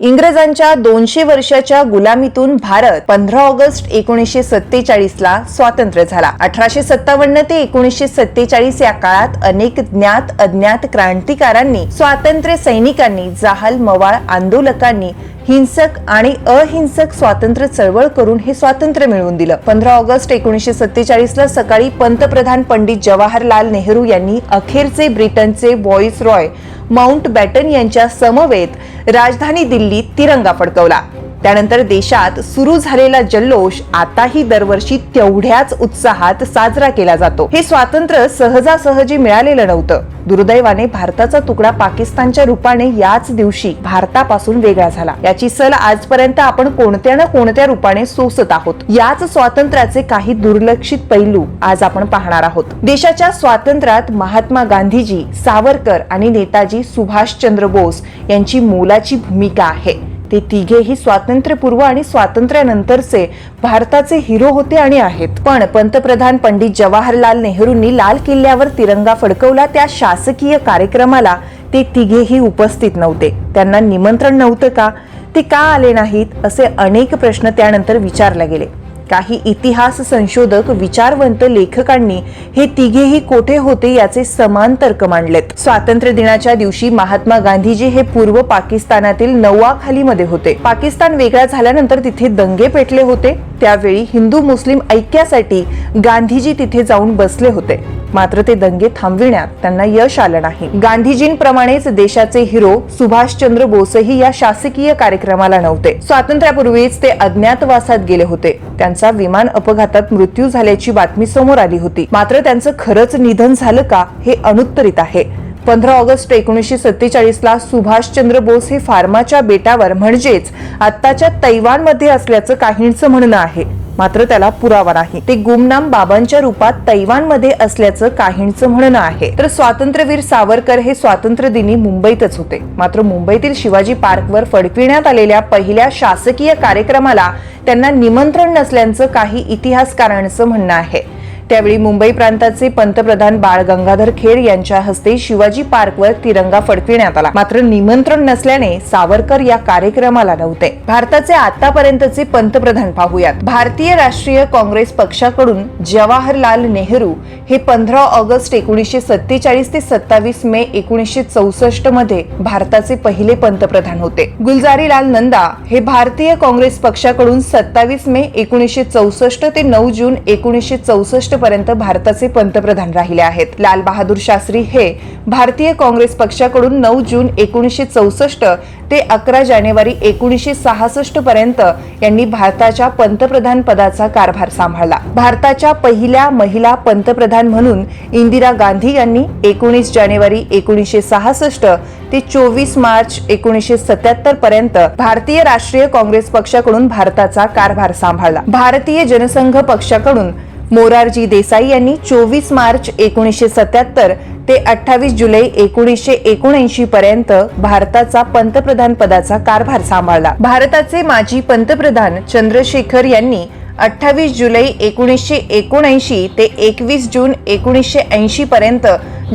इंग्रजांच्या दोनशे वर्षाच्या गुलामीतून भारत पंधरा ऑगस्ट एकोणीसशे सत्तेचाळीस ला स्वातंत्र्य झाला. अठराशे सत्तावन्न ते एकोणीसशे सत्तेचाळीस या काळात अनेक ज्ञात अज्ञात क्रांतिकारांनी स्वातंत्र्य सैनिकांनी जहाल मवाळ आंदोलकांनी हिंसक आणि अहिंसक स्वातंत्र्य चळवळ करून हे स्वातंत्र्य मिळवून दिलं. पंधरा ऑगस्ट एकोणीसशे सत्तेचाळीस ला सकाळी पंतप्रधान पंडित जवाहरलाल नेहरू यांनी अखेरचे ब्रिटनचे व्हॉइस रॉय माउंट बॅटन यांच्या समवेत राजधानी दिल्लीत तिरंगा फडकवला. त्यानंतर देशात सुरू झालेला जल्लोष आताही दरवर्षी तेवढ्याच उत्साहात साजरा केला जातो. हे स्वातंत्र्य सहजासहजी मिळालेलं नव्हतं. दुर्दैवाने भारताचा तुकडा पाकिस्तानच्या रूपाने याच दिवशी भारतापासून वेगळा झाला. याची सल आजपर्यंत आपण कोणत्या ना कोणत्या रूपाने सोसत आहोत. याच स्वातंत्र्याचे काही दुर्लक्षित पैलू आज आपण पाहणार आहोत. देशाच्या स्वातंत्र्यात महात्मा गांधीजी सावरकर आणि नेताजी सुभाषचंद्र बोस यांची मोलाची भूमिका आहे. ते तिघेही स्वातंत्र्यपूर्व आणि स्वातंत्र्यानंतरचे भारताचे हिरो होते आणि आहेत. पण पंतप्रधान पंडित जवाहरलाल नेहरूंनी लाल किल्ल्यावर तिरंगा फडकवला. त्या शासकीय कार्यक्रमाला ते तिघेही उपस्थित नव्हते. त्यांना निमंत्रण नव्हतं का? ते का आले नाहीत? असे अनेक प्रश्न त्यानंतर विचारले गेले. काही इतिहास संशोधक विचारवंत लेखकांनी हे तिघेही कोठे होते याचे समान तर्क मांडलेत. स्वातंत्र्य दिनाच्या दिवशी महात्मा गांधीजी हे पूर्व पाकिस्तानातील नौवाखालीमध्ये होते. पाकिस्तान वेगळा झाल्यानंतर तिथे दंगे पेटले होते. त्यावेळी हिंदू मुस्लिम ऐक्यासाठी गांधीजी तिथे जाऊन बसले होते. मात्र ते दंगे थांबविण्यात त्यांना यश आलं नाही. गांधीजींप्रमाणेच देशाचे हिरो सुभाषचंद्र बोसही या शासकीय कार्यक्रमाला नव्हते. स्वातंत्र्यापूर्वीच ते अज्ञातवासात गेले होते. त्यांचा विमान अपघातात मृत्यू झाल्याची बातमी समोर आली होती. मात्र त्यांचं खरंच निधन झालं का हे अनुत्तरित आहे. पंधरा ऑगस्ट एकोणीसशे सत्तेचाळीस ला सुभाषचंद्र बोस हे फार्माच्या बेटावर म्हणजेच आत्ताच्या तैवानमध्ये असल्याचं काहींचं म्हणणं आहे. मात्र त्याला पुरावा नाही. ते गुमनाम बाबांच्या रूपात तैवानमध्ये असल्याचं काहींचं म्हणणं आहे. तर स्वातंत्र्यवीर सावरकर हे स्वातंत्र्य दिनी मुंबईतच होते. मात्र मुंबईतील शिवाजी पार्कवर फडकविण्यात आलेल्या पहिल्या शासकीय कार्यक्रमाला त्यांना निमंत्रण नसल्याचं काही इतिहासकारांचं म्हणणं आहे. त्यावेळी मुंबई प्रांताचे पंतप्रधान बाळ गंगाधर खेड यांच्या हस्ते शिवाजी पार्कवर तिरंगा फडकविण्यात आला. मात्र निमंत्रण नसल्याने सावरकर या कार्यक्रमाला नव्हते. भारताचे आतापर्यंतचे पंतप्रधान पाहूयात. भारतीय राष्ट्रीय काँग्रेस पक्षाकडून जवाहरलाल नेहरू हे पंधरा ऑगस्ट एकोणीसशे सत्तेचाळीस ते सत्तावीस मे एकोणीसशे चौसष्टमध्ये भारताचे पहिले पंतप्रधान होते. गुलजारीलाल नंदा हे भारतीय काँग्रेस पक्षाकडून सत्तावीस मे एकोणीसशे चौसष्ट ते नऊ जून एकोणीसशे चौसष्ट पर्यंत भारताचे पंतप्रधान राहिले आहेत. लाल बहादूर शास्त्री हे भारतीय काँग्रेस पक्षाकडून नऊ जून एकोणीसशे चौसष्ट ते अकरा जानेवारी एकोणीसशे सहासष्ट पर्यंत यांनी भारताच्या पंतप्रधान पदाचा कारभार सांभाळला. भारताच्या पहिल्या महिला पंतप्रधान म्हणून इंदिरा गांधी यांनी एकोणीस जानेवारी एकोणीसशे सहासष्ट ते चोवीस मार्च एकोणीसशे सत्याहत्तर पर्यंत भारतीय राष्ट्रीय काँग्रेस पक्षाकडून भारताचा कारभार सांभाळला. भारतीय जनसंघ पक्षाकडून मोरारजी देसाई यांनी चोवीस मार्च एकोणीसशे सत्याहत्तर ते अठ्ठावीस जुलै एकोणीसशे एकोणऐंशी पर्यंत भारताचा पंतप्रधान पदाचा कारभार सांभाळला. भारताचे माजी पंतप्रधान चंद्रशेखर यांनी अठ्ठावीस जुलै एकोणीसशे एकोणऐंशी ते एकवीस जून एकोणीसशे ऐंशी पर्यंत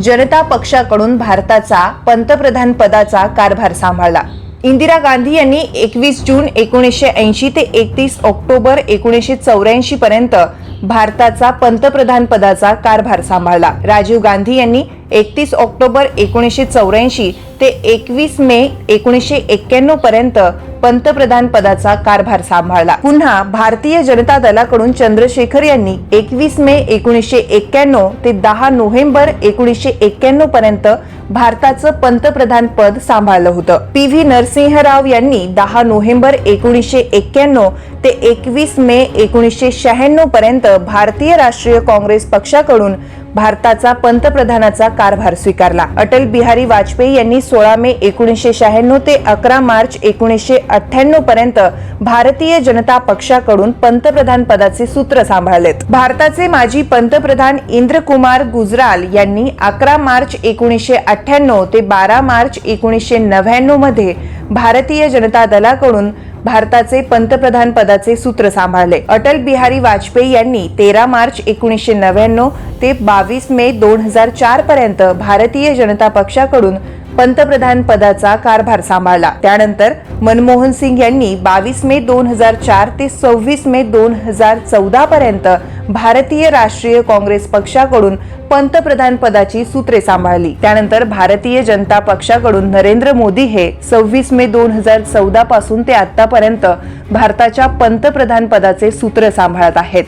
जनता पक्षाकडून भारताचा पंतप्रधान पदाचा कारभार सांभाळला. इंदिरा गांधी यांनी एकवीस जून एकोणीसशे ऐंशी ते एकतीस ऑक्टोबर एकोणीसशे चौऱ्याऐंशी पर्यंत भारताचा पंतप्रधान पदाचा कारभार सांभाळला. राजीव गांधी यांनी एकतीस ऑक्टोबर एकोणीसशे चौऱ्याऐंशी ते एकवीस मे एकोणीसशे एक्क्याण्णव पर्यंत पंतप्रधान पदाचा कारभार सांभाळला. पुन्हा भारतीय जनता दलाकडून चंद्रशेखर यांनी एकवीस मे एकोणीसशे एक्क्याण्णव ते दहा नोव्हेंबर एकोणीसशे एक्क्याण्णव पर्यंत भारताचं पंतप्रधान पद सांभाळलं होतं. पी व्ही नरसिंहराव यांनी दहा नोव्हेंबर एकोणीसशे एक्क्याण्णव ते एकवीस मे एकोणीसशे शहाण्णव पर्यंत भारतीय राष्ट्रीय काँग्रेस पक्षाकडून भारताचा पंतप्रधानाचा कारभार स्वीकारला. अटल बिहारी वाजपेयी यांनी सोळा मे एकोणीसशे शहाण्णव ते अकरा मार्च एकोणीसशे अठ्ठ्याण्णव पर्यंत भारतीय जनता पक्षाकडून पंतप्रधान पदाचे सूत्र सांभाळलेत. भारताचे माजी पंतप्रधान इंद्रकुमार गुजराल यांनी अकरा मार्च एकोणीसशे अठ्ठ्याण्णव ते बारा मार्च एकोणीसशे नव्याण्णवमध्ये भारतीय जनता दलाकडून भारताचे पंतप्रधान पदाचे सूत्र सांभाळले. अटल बिहारी वाजपेयी यांनी तेरा मार्च एकोणीसशे नव्याण्णव ते बावीस मे दोन हजार चार पर्यंत भारतीय जनता पक्षाकडून पंतप्रधान पदाचा कारभार सांभाळला. त्यानंतर मनमोहन सिंग यांनी बावीस मे दोन हजार चार ते सव्वीस मे दोन हजार चौदा पर्यंत भारतीय राष्ट्रीय काँग्रेस पक्षाकडून पंतप्रधान पदाची सूत्रे सांभाळली. त्यानंतर भारतीय जनता पक्षाकडून नरेंद्र मोदी हे सव्वीस मे दोन हजार चौदा पासून ते आतापर्यंत भारताच्या पंतप्रधान पदाचे सूत्र सांभाळत आहेत.